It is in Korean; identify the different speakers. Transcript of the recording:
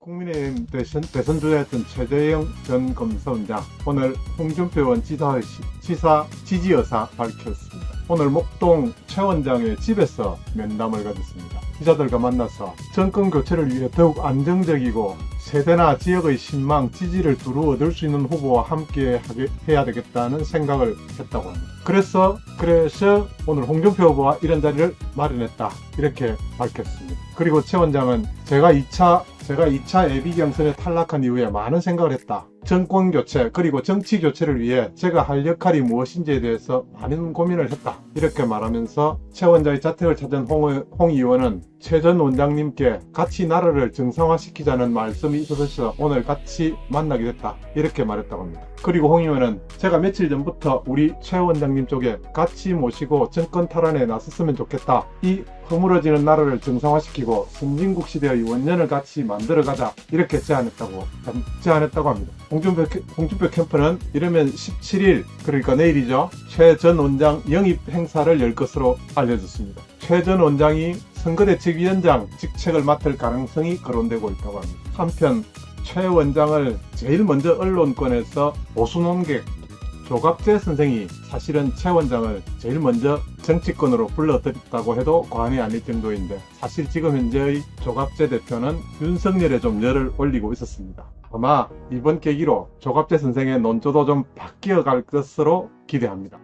Speaker 1: 국민의힘 대선, 대선 주자였던 최재형 전 검사원장 오늘 홍준표 의원 지사, 지사 지지 의사 밝혔습니다. 오늘 목동 최 원장의 집에서 면담을 가졌습니다. 기자들과 만나서 정권 교체를 위해 더욱 안정적이고 세대나 지역의 신망, 지지를 두루 얻을 수 있는 후보와 함께 하게 해야 되겠다는 생각을 했다고 합니다. 그래서 그래서 오늘 홍준표 후보와 이런 자리를 마련했다 이렇게 밝혔습니다. 그리고 최 원장은 제가 2차 제가 2차 예비 경선에 탈락한 이후에 많은 생각을 했다. 정권 교체 그리고 정치 교체를 위해 제가 할 역할이 무엇인지에 대해서 많은 고민을 했다. 이렇게 말하면서 최 원장의 자택을 찾은 홍, 의- 홍 의원은 최 전 원장님께 같이 나라를 정상화시키자는 말씀이 있어서 오늘 같이 만나게 됐다. 이렇게 말했다고 합니다. 그리고 홍 의원은 제가 며칠 전부터 우리 최 원장님 쪽에 같이 모시고 정권 탈환에 나섰으면 좋겠다. 이 허물어지는 나라를 정상화시키고 선진국 시대의 원년을 같이 만들어가자 이렇게 제안했다고 제안했다고 합니다. 홍준표, 캠프는 이러면 17일 그러니까 내일이죠. 최 전 원장 영입 행사를 열 것으로 알려졌습니다. 최 전 원장이 선거대책위원장 직책을 맡을 가능성이 거론되고 있다고 합니다. 한편 최 원장을 제일 먼저 언론권에서 보수 논객 조갑재 선생이 사실은 최 원장을 제일 먼저 정치권으로 불러들였다고 해도 과언이 아닐 정도인데 사실 지금 현재의 조갑재 대표는 윤석열에 좀 열을 올리고 있었습니다. 아마 이번 계기로 조갑재 선생의 논조도 좀 바뀌어 갈 것으로 기대합니다.